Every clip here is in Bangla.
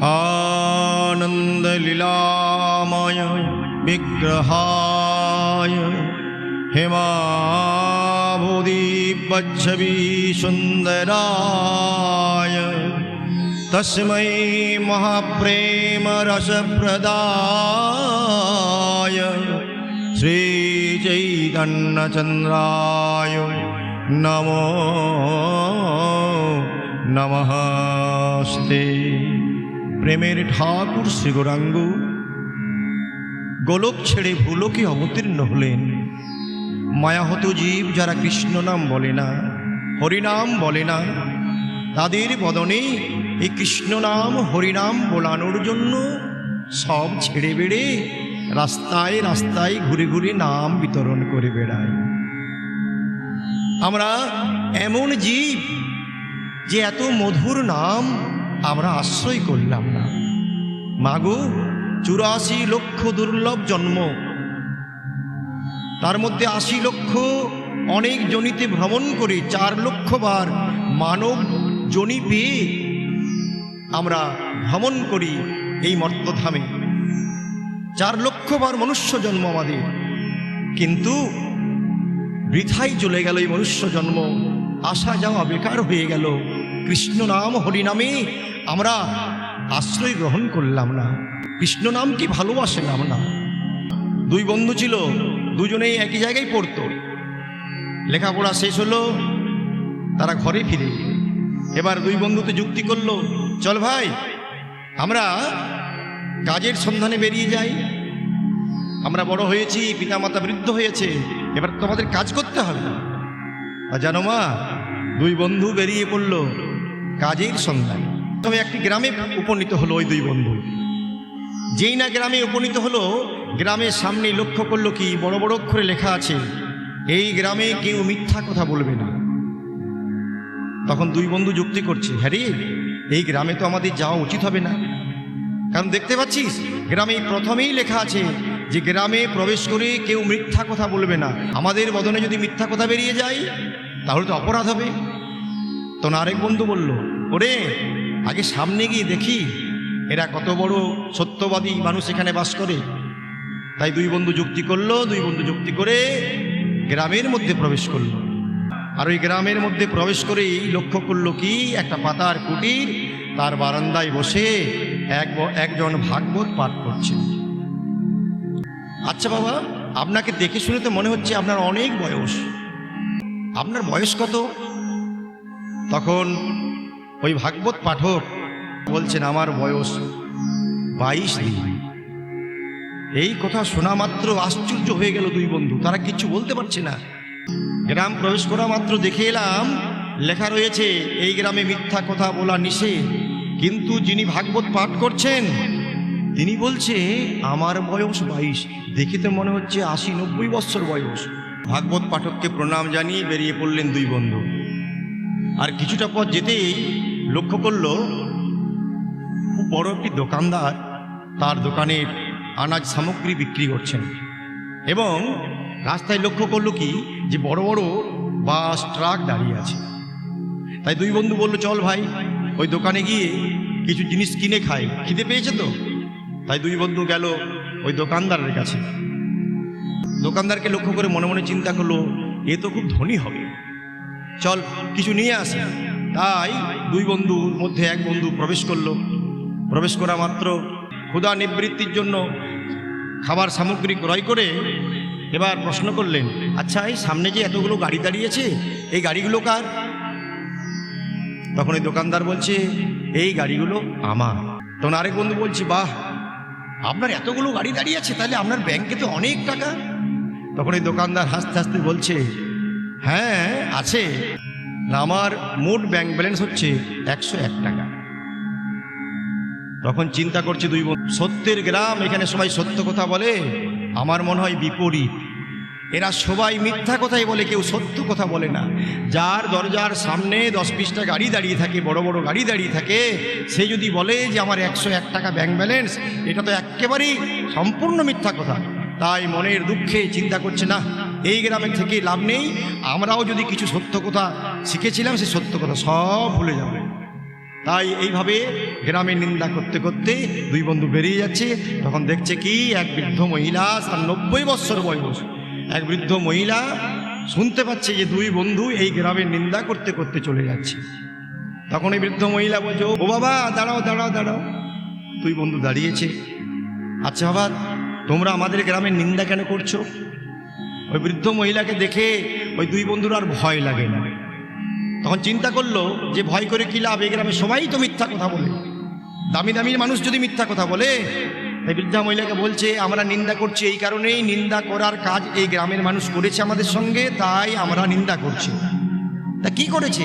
आनन्दलीलामय विग्रहाय सुन्दराय तस्मै महाप्रेमरसप्रदाय श्रीचैतन्नचन्द्राय नमो नमस्ते প্রেমের ঠাকুর শ্রী গৌরাঙ্গ গোলক ছেড়ে ভুলোকে অবতীর্ণ হলেন। মায়াহত জীব যারা কৃষ্ণ নাম বলে না, হরিনাম বলে না, তাদের বদনে এই কৃষ্ণ নাম, হরিনাম বলানোর জন্য সব ছেড়ে বেড়ে রাস্তায় রাস্তায় ঘুরে ঘুরে নাম বিতরণ করে বেড়ায়। আমরা এমন জীব যে এত মধুর নাম আমরা আশ্রয় করলাম না। মাগো, চুরাশি লক্ষ দুর্লভ জন্ম। তার মধ্যে আশি লক্ষ অনেক জনিতে ভ্রমণ করে চার লক্ষ বার মানব জনি পেয়ে আমরা ভ্রমণ করি এই মর্তধামে। চার লক্ষ বার মনুষ্য জন্ম আমাদের। কিন্তু বৃথাই চলে গেল এই মনুষ্য জন্ম। আসা যাওয়া বেকার হয়ে গেল। কৃষ্ণ নাম হরিনামে আমরা আশ্রয় গ্রহণ করলাম না। কৃষ্ণ নাম কি ভালোবাসলাম না। দুই বন্ধু ছিল, দুজনেই একই জায়গায় পড়তো। লেখাপড়া শেষ হলো, তারা ঘরে ফিরে এবার দুই বন্ধুতে যুক্তি করল, চল ভাই, আমরা কাজের সন্ধানে বেরিয়ে যাই। আমরা বড় হয়েছি, পিতামাতা বৃদ্ধ হয়েছে, এবার তোমাদের কাজ করতে হবে। আর জানো মা, দুই বন্ধু বেরিয়ে পড়ল কাজের সন্ধান। তবে একটি গ্রামে উপনীত হলো ওই দুই বন্ধু। যেই না গ্রামে উপনীত হলো, গ্রামের সামনে লক্ষ্য করল কি, বড় বড় অক্ষরে লেখা আছে, এই গ্রামে কেউ মিথ্যা কথা বলবে না। তখন দুই বন্ধু যুক্তি করছে হ্যাঁ রে এই গ্রামে তো আমাদের যাওয়া উচিত হবে না। কারণ দেখতে পাচ্ছিস, গ্রামে প্রথমেই লেখা আছে যে, গ্রামে প্রবেশ করে কেউ মিথ্যা কথা বলবে না। আমাদের বদনে যদি মিথ্যা কথা বেরিয়ে যায়, তাহলে তো অপরাধ হবে। তখন আরেক বন্ধু বলল, ওরে, আগে সামনে গিয়ে দেখি, এরা কত বড় সত্যবাদী মানুষ এখানে বাস করে। তাই দুই বন্ধু যুক্তি করল, দুই বন্ধু যুক্তি করে গ্রামের মধ্যে প্রবেশ করল। আর ওই গ্রামের মধ্যে প্রবেশ করেই লক্ষ্য করল কি, একটা পাতার কুটির তার বারান্দায় বসে এক একজন ভাগবত পাঠ করছেন আচ্ছা বাবা, আপনাকে দেখে শুনে তো মনে হচ্ছে আপনার অনেক বয়স। আপনার বয়স কত? তখন ওই ভাগবত পাঠক বলছেন, আমার বয়স বাইশ দিন। এই কথা শোনা মাত্র আশ্চর্য হয়ে গেল দুই বন্ধু। তারা কিচ্ছু বলতে পারছে না। গ্রাম প্রবেশ করা মাত্র দেখে এলাম, লেখা রয়েছে, এই গ্রামে মিথ্যা কথা বলা নিষেধ। কিন্তু যিনি ভাগবত পাঠ করছেন, তিনি বলছে, আমার বয়স বাইশ। দেখে তো মনে হচ্ছে আশি নব্বই বৎসর বয়স। ভাগবত পাঠককে প্রণাম জানিয়ে বেরিয়ে পড়লেন দুই বন্ধু। আর কিছুটা পথ যেতেই লক্ষ্য করল, খুব বড় একটি দোকানদার তার দোকানের আনাজ সামগ্রী বিক্রি করছেন। এবং রাস্তায় লক্ষ্য করল কি, যে বড় বড় বাস, ট্রাক দাঁড়িয়ে আছে। তাই দুই বন্ধু বলল, চল ভাই, ওই দোকানে গিয়ে কিছু জিনিস কিনে খাই। খিদে পেয়েছে তো? তাই দুই বন্ধু গেল ওই দোকানদারের কাছে। দোকানদারকে লক্ষ্য করে মনে মনে চিন্তা করল, এ তো খুব ধনী হবে। চল, কিছু নিয়ে আসি। তাই দুই বন্ধুর মধ্যে এক বন্ধু প্রবেশ করল। প্রবেশ করা মাত্র ক্ষুধা নিবৃত্তির জন্য খাবার সামগ্রী ক্রয় করে এবার প্রশ্ন করলেন আচ্ছা এই সামনে যে এতগুলো গাড়ি দাঁড়িয়েছে, এই গাড়িগুলো কার? তখন এই দোকানদার বলছে, এই গাড়িগুলো আমার। তখন আরেক বন্ধু বলছে, বাহ, আপনার এতগুলো গাড়ি দাঁড়িয়ে আছে, তাহলে আপনার ব্যাংকে তো অনেক টাকা? তখন এই দোকানদার হাসতে হাসতে বলছে হ্যাঁ আছে। আমার মোট ব্যাংক ব্যালেন্স হচ্ছে একশো এক টাকা। তখন চিন্তা করছে দুই বন্ধু, সত্যের গ্রাম, এখানে সবাই সত্য কথা বলে, আমার মনে হয় বিপরীত। এরা সবাই মিথ্যা কথাই বলে, কেউ সত্য কথা বলে না। যার দরজার সামনে দশ বিশটা গাড়ি দাঁড়িয়ে থাকে, বড় বড় গাড়ি দাঁড়িয়ে থাকে, সে যদি বলে যে আমার একশো এক টাকা ব্যাংক ব্যালেন্স এটা তো একেবারেই সম্পূর্ণ মিথ্যা কথা। তাই মনের দুঃখে চিন্তা করছে, না এই গ্রামে থেকে লাভ নেই। আমরাও যদি কিছু সত্য কথা শিখেছিলাম, সেই সত্য কথা সব ভুলে যাবে। তাই এইভাবে গ্রামে নিন্দা করতে করতে দুই বন্ধু বেরিয়ে যাচ্ছে। তখন দেখছে কি, এক বৃদ্ধ মহিলা, তার নব্বই বৎসর বয়স। এক বৃদ্ধ মহিলা শুনতে পাচ্ছে যে দুই বন্ধু এই গ্রামের নিন্দা করতে করতে চলে যাচ্ছে। তখন এই বৃদ্ধ মহিলা বলছে, ও বাবা, দাঁড়াও দাঁড়াও দাঁড়াও। দুই বন্ধু দাঁড়িয়েছে। আচ্ছা বাবা, তোমরা আমাদের গ্রামের নিন্দা কেন করছ? ওই বৃদ্ধ মহিলাকে দেখে ওই দুই বন্ধুর আর ভয় লাগে না। তখন চিন্তা করল যে ভয় করে কি লাভ? এই গ্রামে সবাই তো মিথ্যা কথা বলে। দামি দামি মানুষ যদি মিথ্যা কথা বলে, তাই বৃদ্ধা মহিলাকে বলছে, আমরা নিন্দা করছি এই কারণেই, নিন্দা করার কাজ এই গ্রামের মানুষ করেছে আমাদের সঙ্গে, তাই আমরা নিন্দা করছি। তা কি করেছে?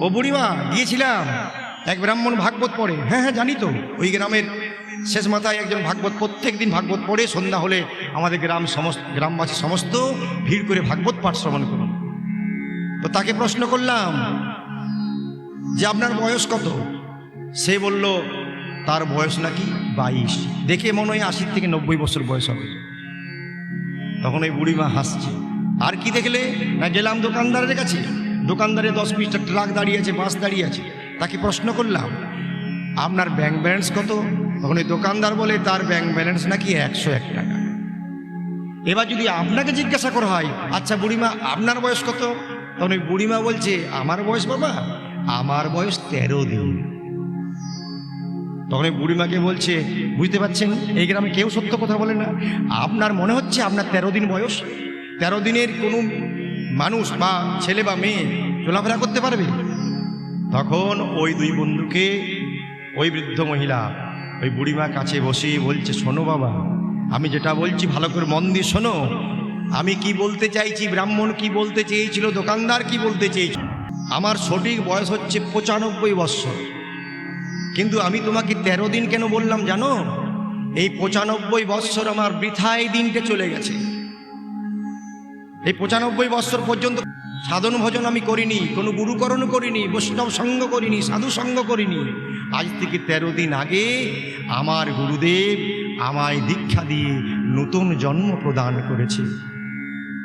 ও বুড়িমা, গিয়েছিলাম। এক ব্রাহ্মণ ভাগবত পড়ে। হ্যাঁ হ্যাঁ জানি তো। ওই গ্রামের শেষ মাথায় একজন ভাগবত প্রত্যেক দিন ভাগবত পড়ে, সন্ধ্যা হলে আমাদের গ্রাম সমস্ত, গ্রামবাসী সমস্ত ভিড় করে ভাগবত পাঠ শ্রবণ করুন। তো তাকে প্রশ্ন করলাম যে আপনার বয়স কত? সে বলল, তার বয়স নাকি বাইশ। দেখে মনে হয় আশি থেকে নব্বই বছর বয়স হবে। তখন ওই বুড়িমা হাসছে। আর কি দেখলে? না গেলাম দোকানদারের কাছে। দোকানদারে দশ পিসটা ট্রাক দাঁড়িয়ে আছে, বাস দাঁড়িয়ে আছে। তাকে প্রশ্ন করলাম, আপনার ব্যাংক ব্যালেন্স কত? তখন ওই দোকানদার বলে, তার ব্যাংক ব্যালেন্স নাকি একশো এক টাকা? এবার যদি আপনাকে জিজ্ঞাসা করা হয় আচ্ছা বুড়িমা, আপনার বয়স কত? তখন ওই বুড়িমা বলছে, আমার বয়স বাবা, আমার বয়স তেরো দিন। তখন ওই বুড়িমাকে বলছে, বুঝতে পারছেন, এই গ্রামে কেউ সত্য কথা বলে না। আপনার মনে হচ্ছে আপনার তেরো দিন বয়স? তেরো দিনের কোনো মানুষ বা ছেলে বা মেয়ে চলাফেরা করতে পারবে? তখন ওই দুই বন্ধুকে, ওই বৃদ্ধ মহিলা ওই বুড়িমা কাছে বসে বলছে, শোনো বাবা, আমি যেটা বলছি ভালো করে মন দিয়ে শোনো। আমি কি বলতে চাইছি, ব্রাহ্মণ কি বলতে চেয়েছিল, দোকানদার কি বলতে চেয়েছিল? আমার সঠিক বয়স হচ্ছে পঁচানব্বই বৎসর কিন্তু আমি তোমাকে তেরো দিন কেন বললাম জানো? এই পঁচানব্বই বৎসর আমার বৃথায় দিনটা চলে গেছে। এই পঁচানব্বই বৎসর পর্যন্ত সাধন ভজন আমি করিনি, কোনো গুরুকরণ করিনি, বৈষ্ণব সঙ্গ করিনি, সাধু সঙ্গ করিনি। আজ থেকে তেরো দিন আগে আমার গুরুদেব আমায় দীক্ষা দিয়ে নতুন জন্ম প্রদান করেছে।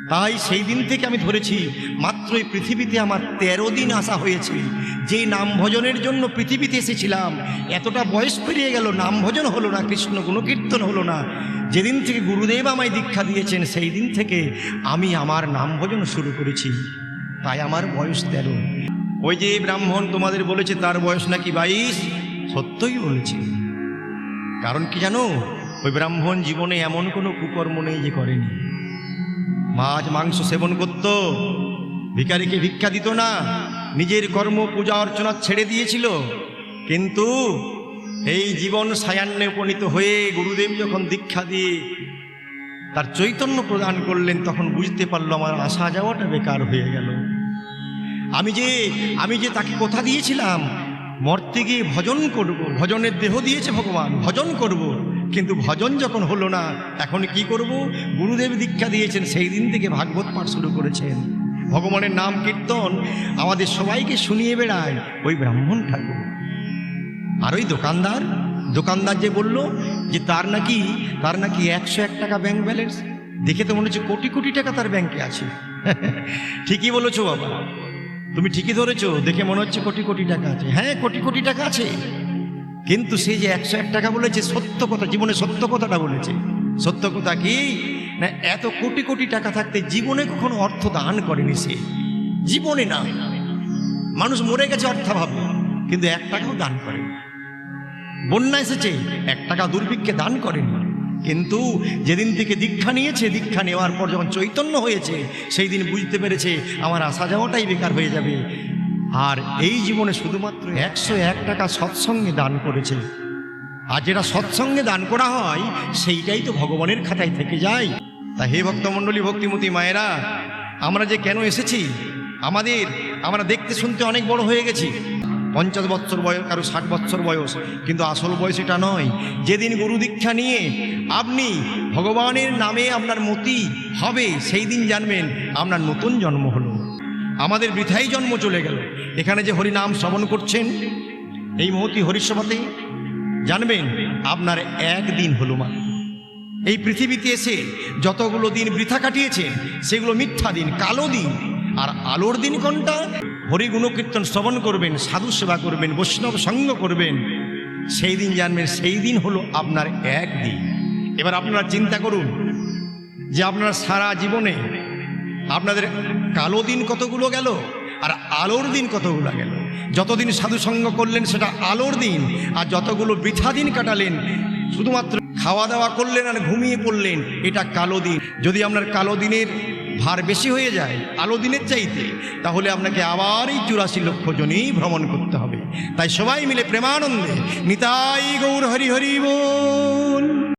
তাই সেই দিন থেকে আমি ধরেছি, মাত্র এই পৃথিবীতে আমার তেরো দিন আসা হয়েছে। যে নাম ভজনের জন্য পৃথিবীতে এসেছিলাম, এতটা বয়স পেরিয়ে গেল, নাম ভজন হলো না, কৃষ্ণ কোনো কীর্তন হলো না। যেদিন থেকে গুরুদেব আমায় দীক্ষা দিয়েছেন, সেই দিন থেকে আমি আমার নাম ভজন শুরু করেছি। তাই আমার বয়স তেরো। ওই যে ব্রাহ্মণ তোমাদের বলেছে তার বয়স নাকি বাইশ, সত্যই বলেছে। কারণ কি জানো, ওই ব্রাহ্মণ জীবনে এমন কোনো কুকর্ম নেই যে করেনি। মাছ, মাংস সেবন করত, ভিখারিকে ভিক্ষা দিত না, নিজের কর্ম, পূজা অর্চনা ছেড়ে দিয়েছিল। কিন্তু এই জীবন সায়ান্নে উপনীত হয়ে গুরুদেব যখন দীক্ষা দিয়ে তার চৈতন্য প্রদান করলেন, তখন বুঝতে পারল আমার আসা যাওয়াটা বেকার হয়ে গেল। আমি যে আমি যে তাকে কথা দিয়েছিলাম, মর্তে গিয়ে ভজন করব, ভজনের দেহ দিয়েছে ভগবান, ভজন করব। কিন্তু ভজন যখন হলো না, এখন কি করব? গুরুদেব দীক্ষা দিয়েছেন, সেই দিন থেকে ভাগবত পাঠ শুরু করেছেন। ভগবানের নাম কীর্তন আমাদের সবাইকে শুনিয়ে বেড়ায় ওই ব্রাহ্মণ ঠাকুর। আর ওই দোকানদার দোকানদার যে বলল যে তার নাকি তার নাকি একশো এক টাকা ব্যাংক ব্যালেন্স দেখে তো মনে হচ্ছে কোটি কোটি টাকা তার ব্যাংকে আছে। ঠিকই বলেছ বাবা। তুমি ঠিকই ধরেছো, দেখে মনে হচ্ছে কোটি কোটি টাকা আছে। হ্যাঁ কোটি কোটি টাকা আছে। কিন্তু সে যে একশো এক টাকা বলেছে, সত্য কথা, জীবনে সত্য কথাটা বলেছে। সত্য কথা কি? না, এত কোটি কোটি টাকা থাকতে জীবনে কখনো অর্থ দান করেনি সে। জীবনে না। মানুষ মরে গেছে অর্থাভাবে, কিন্তু এক টাকাও দান করেনি। বন্যা এসেছে, এক টাকা দুর্ভিক্ষে দান করেনি। কিন্তু যেদিন থেকে দীক্ষা নিয়েছে, দীক্ষা নেওয়ার পর যখন চৈতন্য হয়েছে, সেই দিন বুঝতে পেরেছে আমার আসা যাওয়াটাই বেকার হয়ে যাবে। আর এই জীবনে শুধুমাত্র একশো এক টাকা সৎসঙ্গে দান করেছে। আর যেটা সৎসঙ্গে দান করা হয়, সেইটাই তো ভগবানের খাতায় থেকে যায়। তা হে ভক্তমণ্ডলী, ভক্তিমতী মায়েরা, আমরা যে কেন এসেছি? আমাদের, আমরা দেখতে শুনতে অনেক বড় হয়ে গেছি। পঞ্চাশ বছর বয়স, কারও ষাট বছর বয়স, কিন্তু আসল বয়স এটা নয়। যেদিন গুরু দীক্ষা নিয়ে আপনি ভগবানের নামে আপনার মতি হবে, সেই দিন জানবেন আপনার নতুন জন্ম হলো। আমাদের বৃথাই জন্ম চলে গেল। এখানে যে হরিনাম শ্রবণ করছেন, এই মহতি হরিসভাতে জানবেন আপনার একদিন হলো মাত্র। এই পৃথিবীতে এসে যতগুলো দিন বৃথা কাটিয়েছেন, সেগুলো মিথ্যা দিন, কালো দিন। আর আলোর দিন কোনটা? হরি গুণকীর্তন শ্রবণ করবেন, সাধু সেবা করবেন, বৈষ্ণব সঙ্গ করবেন। সেই দিন জানবেন, সেই দিন হলো আপনার এক দিন। এবার আপনারা চিন্তা করুন যে আপনার সারা জীবনে আপনাদের কালো দিন কতগুলো গেল আর আলোর দিন কতগুলো গেল? যতদিন সাধুসঙ্গ করলেন সেটা আলোর দিন, আর যতগুলো বৃথা দিন কাটালেন, শুধুমাত্র খাওয়া দাওয়া করলেন আর ঘুমিয়ে পড়লেন, এটা কালো দিন। যদি আপনার কালো দিনের ভার বেশি হয়ে যায় আলো দিনের চাইতে, তাহলে আপনাকে আবার এই চুরাশি লক্ষ জনই ভ্রমণ করতে হবে। তাই সবাই মিলে প্রেমানন্দে নিতাই গৌর হরি হরি বল।